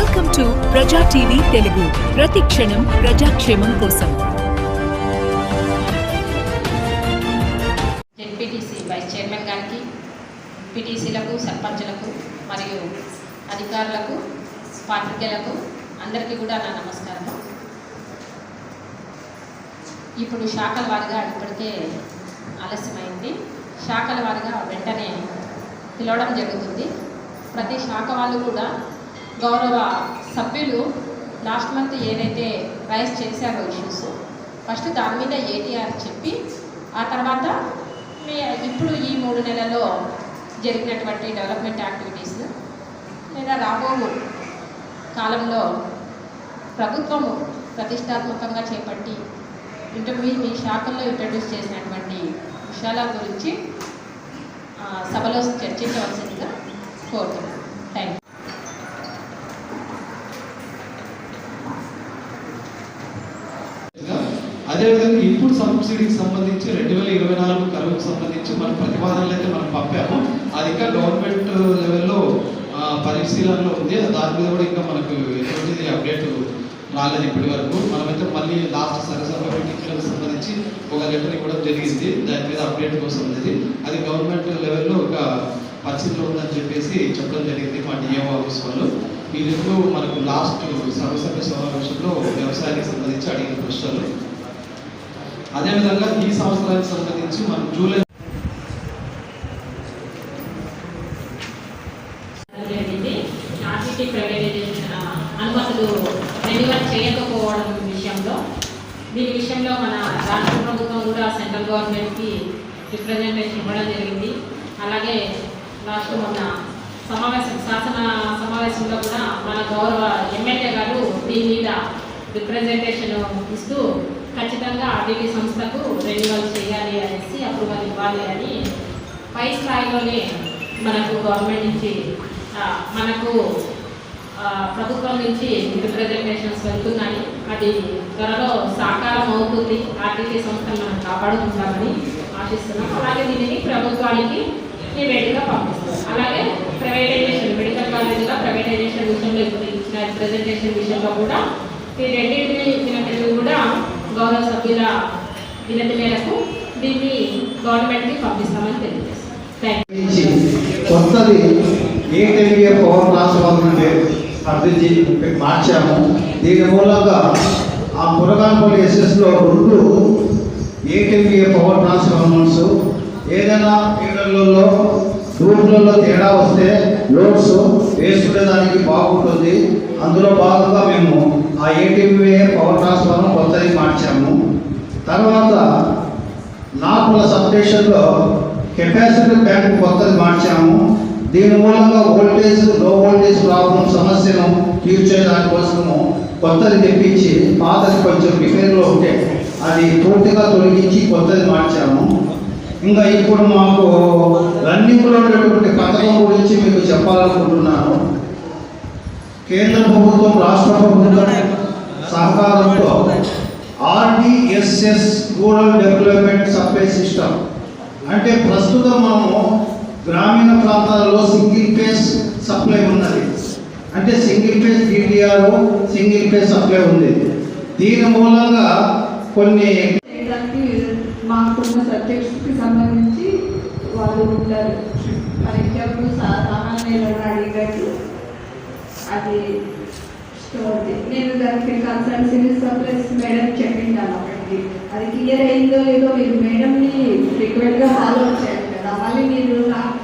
Welcome to Praja TV Telugu. ప్రతి క్షణం ప్రజాక్షేమం కోసం. జెడ్పీటీసీ వైస్ చైర్మన్ గారికి పీటీసీలకు సర్పంచులకు మరియు అధికారులకు పాత్రికేయులకు అందరికీ కూడా నా నమస్కారం. ఇప్పుడు శాఖల వారిగా ఇప్పటికే ఆలస్యమైంది. శాఖల వారిగా వెంటనే పిలవడం జరుగుతుంది. ప్రతి శాఖ వాళ్ళు కూడా గౌరవ సభ్యులు లాస్ట్ మంత్ ఏదైతే రైస్ చేశారో ఇష్యూస్ ఫస్ట్ దాని మీద ఏటీఆర్ చెప్పి ఆ తర్వాత మీ ఇప్పుడు ఈ మూడు నెలల్లో జరిగినటువంటి డెవలప్మెంట్ యాక్టివిటీస్ లేదా రాబో కాలంలో ప్రభుత్వము ప్రతిష్టాత్మకంగా చేపట్టి ఇంటర్వ్యూ మీ శాఖల్లో ఇంట్రడ్యూస్ చేసినటువంటి విషయాల గురించి సభలో చర్చించవలసిందిగా కోరుతున్నాను. థ్యాంక్ యూ అదేవిధంగా ఇన్పుట్ సబ్సిడీకి సంబంధించి రెండు వేల ఇరవై నాలుగు కరువుకు సంబంధించి మన ప్రతిపాదనలు అయితే మనం పంపాము. అది ఇంకా గవర్నమెంట్ లెవెల్లో పరిశీలనలో ఉంది. దాని మీద కూడా ఇంకా మనకు ఎటువంటిది అప్డేట్ రాలేదు ఇప్పటి వరకు. మనమైతే మళ్ళీ లాస్ట్ సరసభ మీటింగ్లకు సంబంధించి ఒక లెటర్ ఇవ్వడం జరిగింది. దాని మీద అప్డేట్ కోసం ఉన్నది అది గవర్నమెంట్ లెవెల్లో ఒక పరిస్థితిలో ఉందని చెప్పేసి చెప్పడం జరిగింది మా డిఎం ఆఫీస్ వాళ్ళు. ఈ రెండు మనకు లాస్ట్ సర్వసభ్య సమావేశంలో వ్యవసాయానికి సంబంధించి అడిగిన ప్రశ్నలు. అదేవిధంగా ఈ సంవత్సరానికి సంబంధించి మనం జూలై అనుమతులు రెన్యువల్ చేయకపోవడం విషయంలో దీని విషయంలో మన రాష్ట్ర ప్రభుత్వం కూడా సెంట్రల్ గవర్నమెంట్కి రిప్రజెంటేషన్ ఇవ్వడం జరిగింది. అలాగే రాష్ట్ర మొన్న సమావేశం శాసన సమావేశంలో కూడా మన గౌరవ ఎమ్మెల్యే గారు దీని మీద రిప్రజెంటేషన్ ఇస్తూ ఖచ్చితంగా ఆర్టీటీ సంస్థకు రెన్యువల్ చేయాలి అనేసి అప్రూవల్ ఇవ్వాలి అని పై స్థాయిలోనే మనకు గవర్నమెంట్ నుంచి మనకు ప్రభుత్వం నుంచి రిప్రజెంటేషన్స్ వెళ్తున్నాయి. అది త్వరలో సాకారం అవుతుంది. ఆర్టీసీ సంస్థను మనం కాపాడుకుంటామని ఆశిస్తున్నాం. అలాగే దీనిని ప్రభుత్వానికి నివేదిక పంపిస్తాం అలాగే ప్రైవేటైజేషన్ మెడికల్ కాలేజీలో ప్రైవేటైజేషన్ విషయంలో ఇప్పుడు ఇచ్చిన రిప్రజెంటేషన్ విషయంలో కూడా ఈ రెండింటిని ఇచ్చినట్టు కూడా గౌరవ సభ్యుల వినతి మేరకు దీన్ని గవర్నమెంట్కి పంపిస్తామని తెలియజేస్తాం. థ్యాంక్ యూ నుంచి పవర్ ట్రాన్స్ఫార్మర్ అంటే అభివృద్ధి మార్చాము. దీని మూలంగా ఆ పురగానపల్లి ఎస్ఎస్లో రెండు ఏటీఎంఏ పవర్ ట్రాన్స్ఫార్మర్స్ ఏదైనా పీడర్లలో రూట్లలో తేడా వస్తే లోడ్స్ వేసుకునేదానికి బాగుంటుంది. అందులో భాగంగా మేము ఆ ఏటీఎంఏ పవర్ ట్రాన్స్ఫార్మర్ కొత్తది మార్చాము. తర్వాత నార్మల్ సబ్స్టేషన్లో కెపాసిటీ బ్యాంక్ కొత్తది మార్చాము. దీని మూలంగా వోల్టేజ్లో వోల్టేజ్ ప్రాబ్లం సమస్యను తీర్చే దానికోసము కొత్తది తెప్పించి పాతది కొంచెం రిపేర్లో ఉంటే అది పూర్తిగా తొలగించి కొత్తది మార్చాము. ఇంకా ఇప్పుడు మాకు రన్నింగ్లో ఉన్నటువంటి పథకం గురించి మీకు చెప్పాలనుకుంటున్నాను. కేంద్ర ప్రభుత్వం రాష్ట్ర ప్రభుత్వం సహకారంతో RDSS rural development supply system. అంటే ప్రస్తుతం మనము గ్రామీణ ప్రాంతాలలో సింగిల్ ఫేస్ సప్లై ఉన్నది. అంటే single phase DTR single phase supply ఉంది. దీని మూలంగా కొన్ని మాకున్న సబ్జెక్ట్స్కి సంబంధించి వాళ్ళు ఉంటారు. ఫర్ ఎగ్జాంపుల్ సామాన్యులను అడిగినట్టు అది స్టోర్ది నేను దానికి కన్సల్టెన్సీ సప్లైస్ మేడం చెప్పిండాను అక్కడికి అది క్లియర్ అయిందో లేదో మీరు మేడంని ఫ్రీక్వెంట్గా ఫాలో చేయాలి కదా. మళ్ళీ మీరు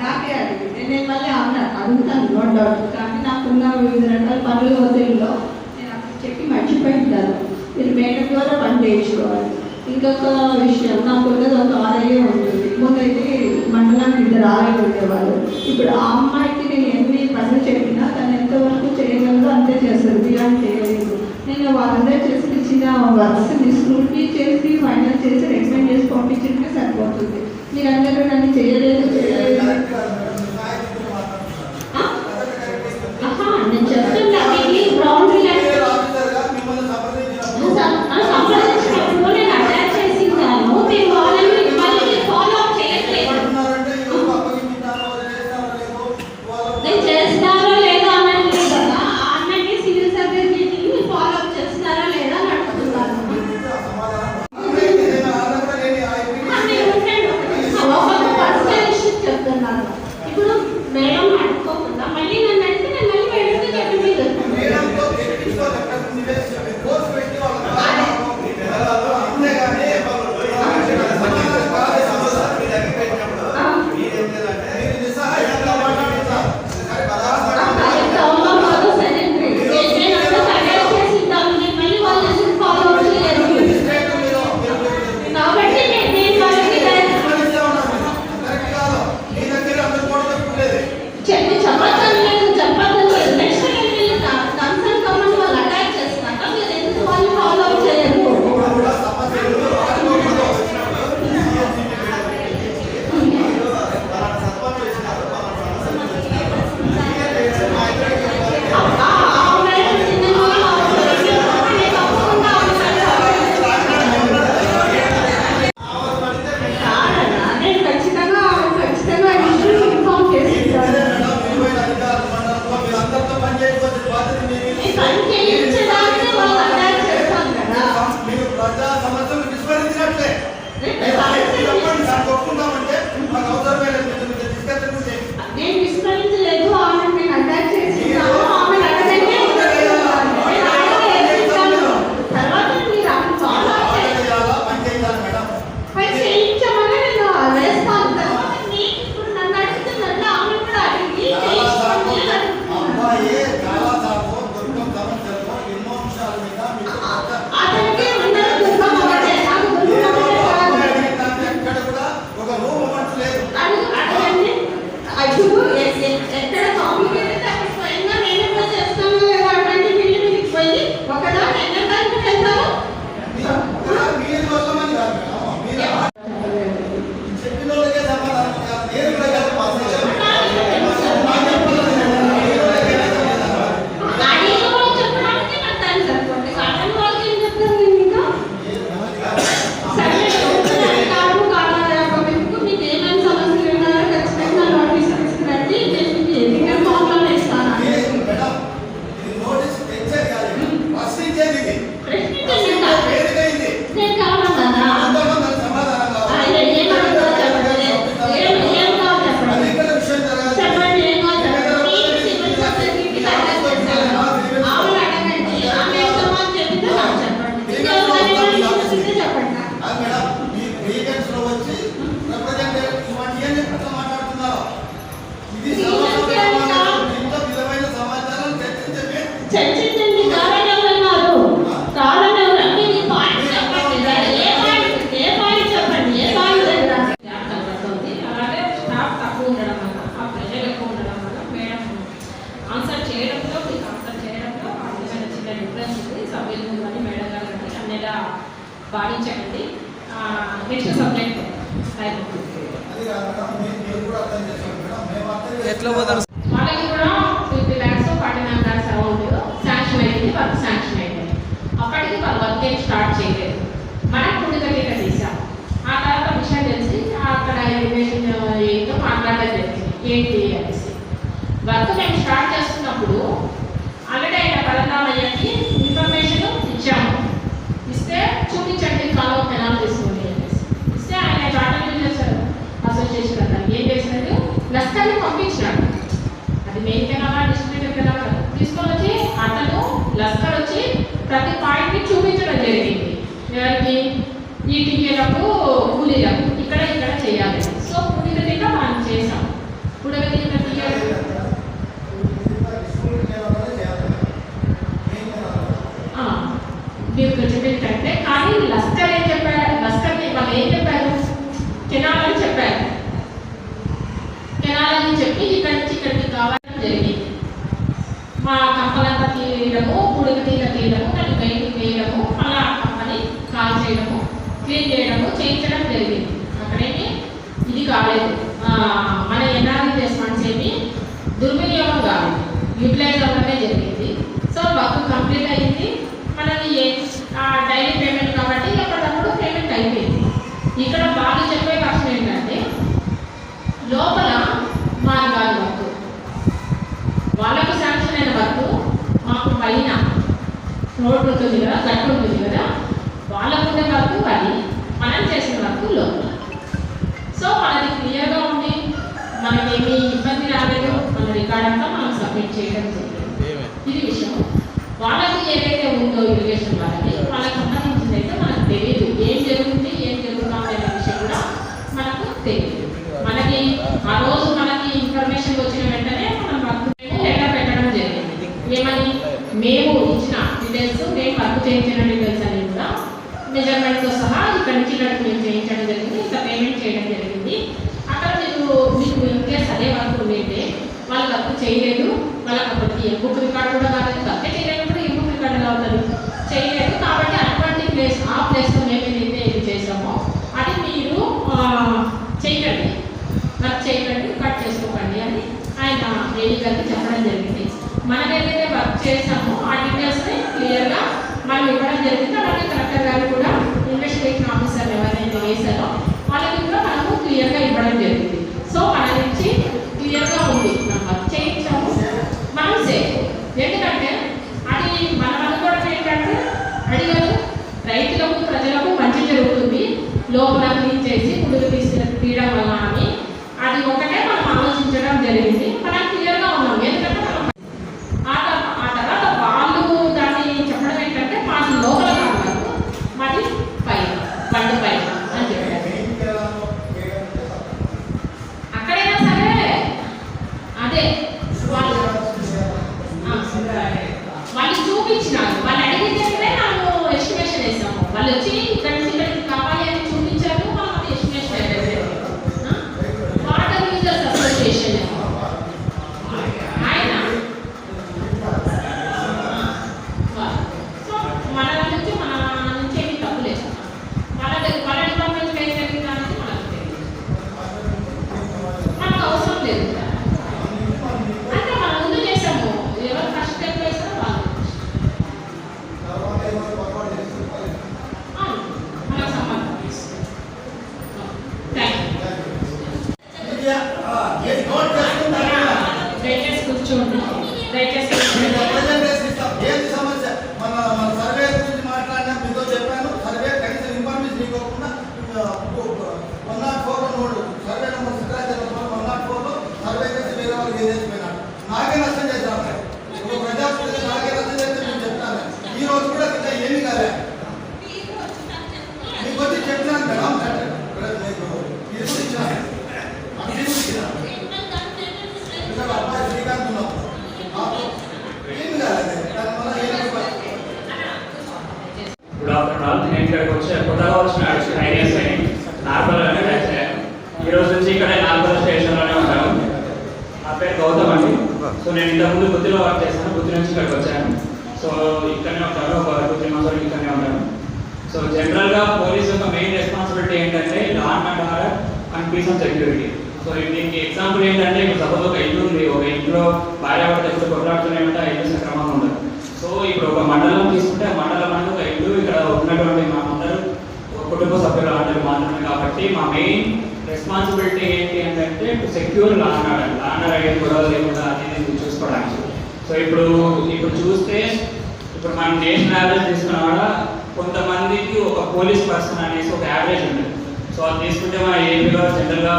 నాకే అడిగితే నేను మళ్ళీ అన్నా అడుగుతాను నో డౌట్ కానీ నాకున్న వివిధ రకాల పనులు వదిలిలో నేను అక్కడ చెప్పి మర్చిపోయింటాను మీరు మేడం ద్వారా పని చేయించుకోవాలి ఇంకొక విషయం నాకు ఉన్నది ఒక ఆర్ఐఏ ఉంటుంది ముందైతే మండలానికి ఇద్దరు ఆలయం ఉండేవాళ్ళు ఇప్పుడు ఆ అమ్మాయికి నేను ఎన్ని పనులు చెప్పినా తను ఎంతవరకు చేయగలదో అంతే చేస్తారు బియాండ్ చేయలేదు. నేను వాళ్ళందరూ చేసి ఇచ్చిన వర్క్స్ని స్క్రూటీ చేసి ఫైనల్ చేసి రికమెండ్ చేసి పంపించడమే సరిపోతుంది. మీరందరూ నన్ను చేయలేదు చేయలేదు ఎట్లా పోతారు. వాళ్ళకి కూడా ఫిఫ్టీ ల్యాక్స్ ఫార్టీ అయింది వర్క్ శాంక్షన్ అయింది. అప్పటికి వాళ్ళు వర్క్ స్టార్ట్ చేయలేదు. మనకు ताकि पाइंट की चूपी चलने लगे थे यार कि ये टीके लापो खुले जाओ, इकड़ा इकड़ा चाहिए आपने सो पुणे का दिन मान चाहिए सा पुणे का दिन का दिया हाँ बिल कर चुके करते कहीं लस्कर है जब पहले के बगैर जब पहले केनाल जब पहले केनाल जब पहले ये कर चिकन की गावन ज़रिए हाँ। कंपलन రోడ్డు ఉంటుంది కదా గట్టు ఉంటుంది కదా? వాళ్ళకున్న వరకు అది మనం చేసిన వరకు లోపల. సో మనది క్లియర్గా ఉండి ఏమి ఇబ్బంది రాలేదు. మన రికార్డ్ అంతా మనం సబ్మిట్ చేయడం జరిగింది. ఇది విషయం. వాళ్ళకి ఏదైతే ఉందో ఇరిగేషన్ వాళ్ళకి వాళ్ళకి సంబంధించింది అయితే మనకు తెలియదు ఏం జరుగుతుంది ఏం జరుగుతుంది అనే విషయం కూడా మనకు తెలియదు మనకి ఆ రోజు చేయించాను మీకు తెలుసు కూడా. మెజర్మెంట్తో సహా ఇక్కడ నుంచి ఇక్కడ మేము చేయించడం జరిగింది. ఇంకా పేమెంట్ చేయడం జరిగింది. అక్కడ మీరు మీకు ఇన్కేస్ అదే వరకు ఉంటే వాళ్ళు తప్పు చేయలేదు. వాళ్ళకి అప్పటికి ఏ రికార్డ్ కూడా కాలేదు తప్పే చేయలేనప్పుడు ఏ బుక్ రికార్డ్ అవుతారు చేయలేదు. కాబట్టి అటువంటి ప్లేస్ ఆ ప్లేస్లో మేము ఏదైతే ఇది చేసామో అది మీరు చేయకండి వర్క్ చేయకండి కట్ చేసుకోకండి అని ఆయన ఏడీ గారికి చెప్పడం జరిగింది. మనం వర్క్ చేసామో நாம் இவ்விடம் Thank you. సో జనరల్గా పోలీస్ యొక్క మెయిన్ రెస్పాన్సిబిలిటీ ఏంటంటే law and order and peace of security so దీనికి ఎగ్జాంపుల్ ఏంటంటే ఇప్పుడు సపోజ్ ఒక ఇల్లు ఉంది ఒక ఇంట్లో భార్య భర్త ఎప్పుడు కొట్లాడుతూనే ఉంటే ఆ ఇల్లు సక్రమంగా ఉండదు. సో ఇప్పుడు ఒక మండలం తీసుకుంటే ఆ మండలం అనేది ఒక ఇల్లు ఇక్కడ ఉన్నటువంటి మా అందరూ ఒక కుటుంబ సభ్యులు అందరూ మాత్రమే కాబట్టి మా మెయిన్ రెస్పాన్సిబిలిటీ ఏంటి అంటే secure law and order law and order గొడవ లేకుండా అది చూసుకోవడానికి. సో ఇప్పుడు ఇప్పుడు చూస్తే ఇప్పుడు మనం నేషనల్ యావరేజ్ తీసుకున్న కూడా కొంతమందికి ఒక పోలీస్ పర్సన్ అనేసి ఒక యావరేజ్ ఉంటుంది సో అది తీసుకుంటే మన ఏపీలో జనరల్గా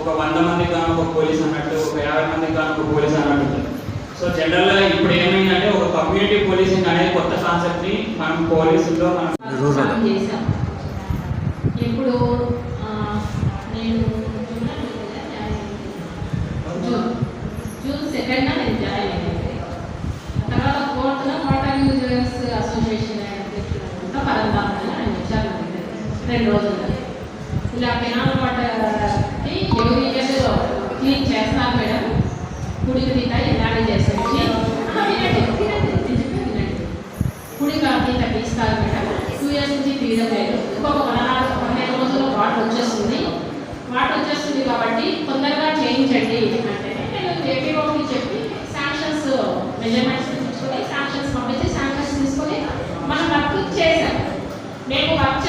ఒక వంద మందికి గాను ఒక పోలీస్ అన్నట్టు ఒక యాభై మందికి గాను ఒక పోలీస్ అన్నట్టు ఉంటుంది సో జనరల్గా ఇప్పుడు ఏమైందంటే ఒక కమ్యూనిటీ పోలీసింగ్ అనేది కొత్త కాన్సెప్ట్ని మనం పోలీసుల్లో మనం ఇప్పుడు నేను జూన్ సెకండ్ రెండు రోజులు. ఇలా పెనాల వాటర్కి ఎవరి ఇయర్ క్లీన్ చేస్తాను మేడం. కుడికి తీత ఎలాంటి చేసేసి వినండి వినండి నేను కుడి కాకి తగ్గిస్తారు మేడం. టూ ఇయర్స్ నుంచి తీయడం లేదు. ఇంకొక పదహారు పదిహేను రోజుల్లో వాటర్ వచ్చేస్తుంది. వాటర్ వచ్చేస్తుంది కాబట్టి తొందరగా చేయించండి అంటే నేను ఏపీఓకి చెప్పి శాంక్షన్స్ మెజర్మెంట్స్ తీసుకొని శాంక్షన్స్ పంపించి శాంక్షన్స్ తీసుకొని మనం వర్క్ చేశాం. మేము వర్క్